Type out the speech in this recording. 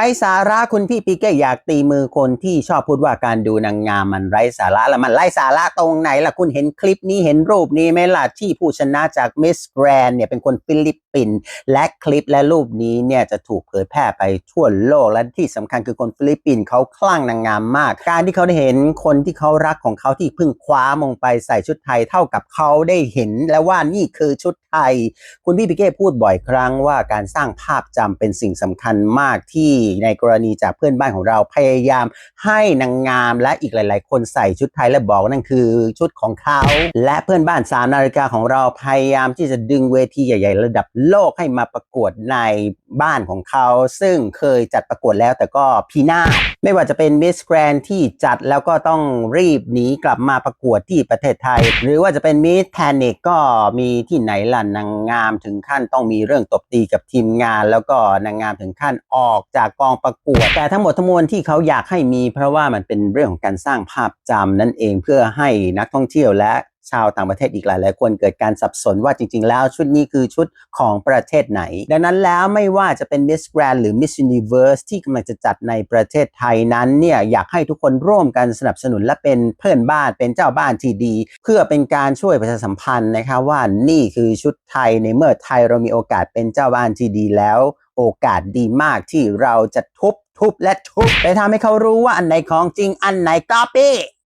ไร้สาระคุณพี่ปีเก้อยากตีมือคนที่ชอบพูดว่าการดูนางงามมันไร้สาระแล้วมันไร้สาระตรงไหนล่ะคุณเห็นคลิปนี้เห็นรูปนี้ไหมล่ะที่ผู้ชนะจากมิสแกรนเนี่ยเป็นคนฟิลิปปินส์และคลิปและรูปนี้เนี่ยจะถูกเผยแพร่ไปทั่วโลกและที่สำคัญคือคนฟิลิปปินส์เขาคลั่งนางงามมาก การที่เขาได้เห็นคนที่เขารักของเขาที่เพิ่งคว้ามงไปใส่ชุดไทยเท่ากับเขาได้เห็น แล้วว่านี่คือชุดไทย คุณพี่ปิเก้พูดบ่อยครั้งว่าการสร้างภาพจำเป็นสิ่งสำคัญมากที่ในกรณีจากเพื่อนบ้านของเราพยายามให้นางงามและอีกหลาย ๆ คนใส่ชุดไทยและบอกนั่นคือชุดของเขา และเพื่อนบ้านสามนาฬิกาของเราพยายามที่จะดึงเวทีใหญ่ ๆ ระดับโลกให้มาประกวดในบ้านของเขา ซึ่งเคยจัดประกวดแล้วแต่ก็พีหน้าไม่ว่าจะเป็นมิสแกรนที่จัดแล้วก็ต้องรีบหนีกลับมาประกวดที่ประเทศไทย หรือว่าจะเป็นมิสแพนิกก็มีที่ไหนล่ะนางงามถึงขั้นต้องมีเรื่องตบตีกับทีมงาน แล้วก็นางงามถึงขั้นออกจากกองประกวด แต่ทั้งหมดทั้งมวลที่เขาอยากให้มี เพราะว่ามันเป็นเรื่องของการสร้างภาพจำนั่นเองเพื่อให้นักท่องเที่ยวและชาวต่างประเทศอีกหลายหลายคนเกิดการสับสนว่าจริง ๆ แล้วชุดนี้คือชุดของประเทศไหน ดังนั้นแล้วไม่ว่าจะเป็น Miss Grand หรือ Miss Universe ที่กำลังจะจัดในประเทศไทยนั้นเนี่ยอยากให้ทุกคนร่วมกันสนับสนุนและเป็นเพื่อนบ้านเป็นเจ้าบ้านที่ดี เพื่อเป็นการช่วยประชาสัมพันธ์นะคะว่านี่คือชุดไทยในเมื่อไทยเรามีโอกาสเป็นเจ้าบ้านที่ดีแล้ว โอกาสดีมากที่เราจะทุบทุบและทุบไปทำให้เขารู้ว่าอันไหนของจริงอันไหนก๊อปปี้